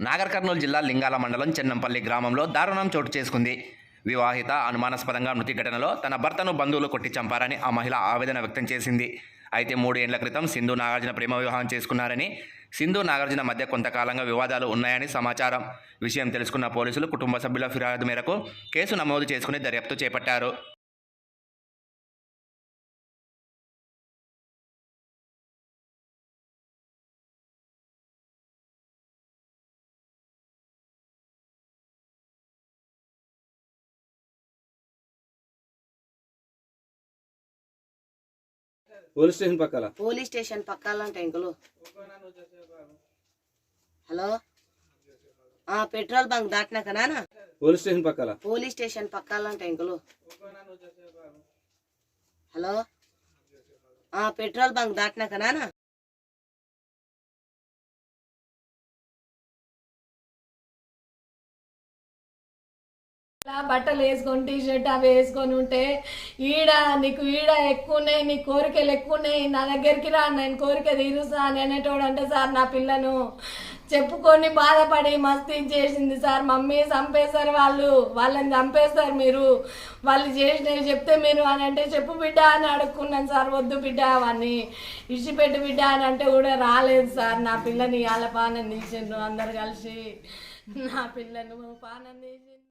నాగర్ కర్నూలు జిల్లా లింగాల మండలం చెన్నంపల్లి గ్రామంలో దారుణం చోటు చేసుకుంది. వివాహిత అనుమానాస్పదంగా మృతి ఘటనలో తన భర్తను బంధువులు కొట్టి చంపారని ఆ మహిళ ఆవేదన వ్యక్తం చేసింది. అయితే మూడు ఏండ్ల క్రితం సింధు నాగార్జున ప్రేమ వివాహం చేసుకున్నారని సింధు నాగార్జున మధ్య కొంతకాలంగా వివాదాలు ఉన్నాయని సమాచారం. విషయం తెలుసుకున్న పోలీసులు కుటుంబ సభ్యుల ఫిర్యాదు మేరకు కేసు నమోదు చేసుకుని దర్యాప్తు చేపట్టారు. పోలీస్ స్టేషన్ పక్కల? పోలీస్ స్టేషన్ పక్కాలంట ఇంకలు. హలో? ఆ పెట్రోల్ బంక్ దాటినాక నానా పోలీస్ స్టేషన్ పక్కల? పోలీస్ స్టేషన్ పక్కాలంట ఇంకలు. హలో? ఆ పెట్రోల్ బంక్ దాటినాక నానా ఇలా బట్టలు వేసుకొని టీ షర్ట్ అవి వేసుకొని ఉంటే ఈడ నీకు ఈడ ఎక్కువ ఉన్నాయి నీ కోరికలు ఎక్కువ ఉన్నాయి నా దగ్గరికి రా నేను కోరిక తీరుస్తా అని అనేటోడు అంటే సార్ నా పిల్లను చెప్పుకొని బాధపడి మస్తీ చేసింది సార్. మమ్మీ చంపేశారు వాళ్ళు. వాళ్ళని చంపేస్తారు మీరు. వాళ్ళు చేసినవి చెప్తే మీరు అని అంటే చెప్పు బిడ్డ అని అడుక్కున్నాను సార్. వద్దు బిడ్డ అవన్నీ. ఇడిచిపెట్టు బిడ్డ అని అంటే కూడా రాలేదు సార్. నా పిల్లని ఇవాళ పానం తీసిండ్రు అందరు కలిసి. నా పిల్లను పానం తీసి